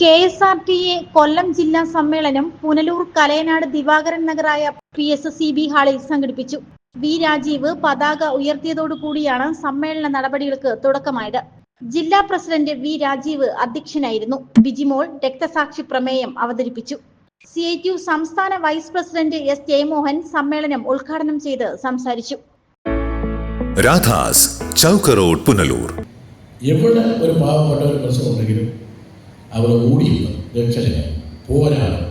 K S R T A Kollam ജില്ലാ സമ്മേളനം പുനലൂർ കലയനാട് ദിവാകരൻ നഗറായ പി എസ് സി ബി ഹാളിൽ സംഘടിപ്പിച്ചു. വി രാജീവ് പതാക ഉയർത്തിയതോടുകൂടിയാണ് സമ്മേളന നടപടികൾക്ക് തുടക്കമായത്. ജില്ലാ പ്രസിഡന്റ് വി രാജീവ് അധ്യക്ഷനായിരുന്നു. ബിജിമോൾ രക്തസാക്ഷി പ്രമേയം അവതരിപ്പിച്ചു. സി ഐ ടി യു സംസ്ഥാന വൈസ് പ്രസിഡന്റ് എസ് ജയമോഹൻ സമ്മേളനം ഉദ്ഘാടനം ചെയ്ത് സംസാരിച്ചു. രാധാസ് ചൗക്കറോഡ് പുനലൂർ. എവിടെ ഒരു പാവപ്പെട്ട ഒരു പ്രശ്നമുണ്ടെങ്കിലും അവർ ഓടിയുണ്ട് രക്ഷകന്. പോരാടും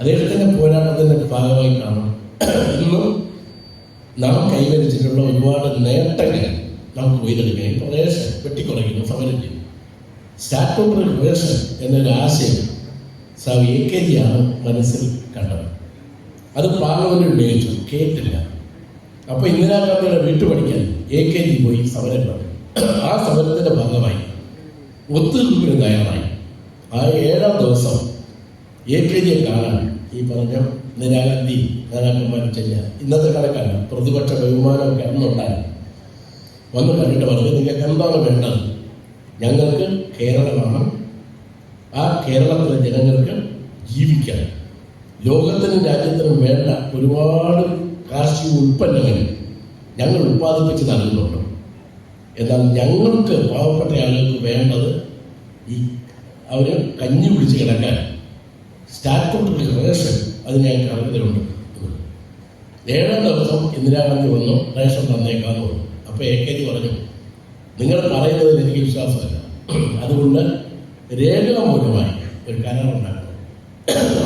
അദ്ദേഹത്തിന്റെ പോരാട്ടത്തിന്റെ കാണും. ഇന്നും നാം കൈവരിച്ചിട്ടുള്ള ഒരുപാട് നേട്ടങ്ങൾ നമുക്ക് കൊയ്തെടുക്കുകയും പ്രദേശം വെട്ടിക്കുറയ്ക്കുന്നു സമരം ചെയ്യും സ്റ്റാറ്റ്യൂട്ടറി റേഷൻ എന്നൊരു ആശയം സാവ് എ കെ ജിയാണ് മനസ്സിൽ കണ്ടത്. അത് പാർലമെന്റ് ഉന്നയിച്ചു. കേട്ടില്ല. അപ്പോൾ ഇന്ദിരാഗാന്ധിയുടെ വീട്ടുപടിക്കാൻ എ കെ ജി പോയി സമരം പറഞ്ഞു ആ സമരത്തിന്റെ ഭാഗമായി ഒത്തുതീർപ്പിന് തയ്യാറായി. ആ ഏഴാം ദിവസം എ കാണാൻ ഈ പറഞ്ഞ നിരാഗന്ധി നേതാക്കന്മാരും ചെല്ല ഇന്നത്തെ കണക്കല്ല പ്രതിപക്ഷ ബഹുമാനമൊക്കെ അന്നുണ്ടായി. വന്ന് കണ്ടിട്ട് പറഞ്ഞു നിങ്ങൾക്ക് എന്താണ് വേണ്ടത്? ഞങ്ങൾക്ക് കേരളമാണ്. ആ കേരളത്തിലെ ജനങ്ങൾക്ക് ജീവിക്കാൻ ലോകത്തിനും രാജ്യത്തിനും വേണ്ട ഒരുപാട് കാർഷിക ഉൽപ്പന്നങ്ങൾ ഞങ്ങൾ ഉൽപ്പാദിപ്പിച്ച് നൽകുന്നുണ്ട്. എന്നാൽ ഞങ്ങൾക്ക് പാവപ്പെട്ട ആളുകൾക്ക് വേണ്ടത് ഈ അവർ കഞ്ഞി പിടിച്ച് കിടക്കാൻ സ്റ്റാറ്റ്യൂട്ടറി റേഷൻ അത് ഞങ്ങൾക്ക് എന്ന്. ഏഴാം ദിവസം ഇന്ദിരാഗാന്ധി വന്നു റേഷൻ തന്നേക്കാന്ന് പറഞ്ഞു. അപ്പോൾ എ കെ ജി പറഞ്ഞു നിങ്ങൾ പറയുന്നതിൽ എനിക്ക് വിശ്വാസമല്ല. അതുകൊണ്ട് രേഖാമൂലമായി ഒരു കരാറുണ്ടാക്കണം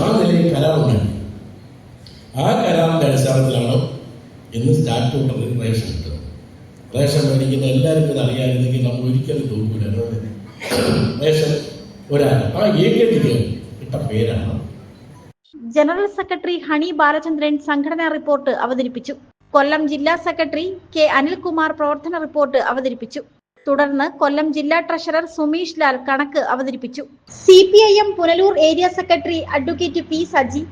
ആ നിലയിൽ കരാറുണ്ടാക്കി ആ കരാറിന്റെ അടിസ്ഥാനത്തിലാണ് ഇന്ന് സ്റ്റാറ്റ്യൂട്ടറി റേഷൻ കിട്ടുന്നത് റേഷൻ മേടിക്കുന്ന എല്ലാവർക്കും ഇത് അറിയാമെങ്കിൽ നമ്മൾ ഒരിക്കലും തോക്കൂല റേഷൻ ഒരാൾ ആ ഏകതിക്ക് ഇട്ട പേരാണ്? ജനറൽ സെക്രട്ടറി ഹണി ബാലചന്ദ്രൻ സംഘടനാ റിപ്പോർട്ട് അവതരിപ്പിച്ചു. കൊല്ലം ജില്ലാ സെക്രട്ടറി കെ അനിൽകുമാർ പ്രവർത്തന റിപ്പോർട്ട് അവതരിപ്പിച്ചു. തുടർന്ന് കൊല്ലം ജില്ലാ ട്രഷറർ സുമീഷ് ലാൽ കണക്ക് അവതരിപ്പിച്ചു. C P I M Punalur area secretary advocate P Saji.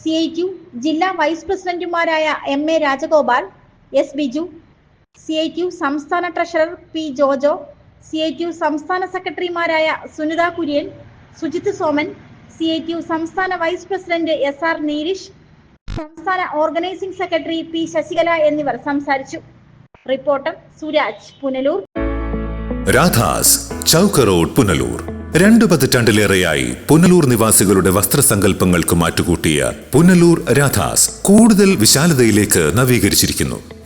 C I T ജില്ലാ വൈസ് പ്രസിഡന്റുമാരായ M A Rajagopal S Biju. C I T സംസ്ഥാന treasurer P Jojo. C I T സംസ്ഥാന സെക്രട്ടറിമാരായ Sunitha Kurian Sujith Soman C I T സംസ്ഥാന vice president S R Neerish സംസ്ഥാന organising secretary P Sasikala എന്നിവർ സംസാരിച്ചു. Reporter Suraj Punalur. Radhas Chowk road Punalur. രണ്ടു പതിറ്റാണ്ടിലേറെയായി പുനലൂർ നിവാസികളുടെ വസ്ത്രസങ്കല്പങ്ങൾക്ക് മാറ്റുകൂട്ടിയ പുനലൂർ രാധാസ് കൂടുതൽ വിശാലതയിലേക്ക് നവീകരിച്ചിരിക്കുന്നു.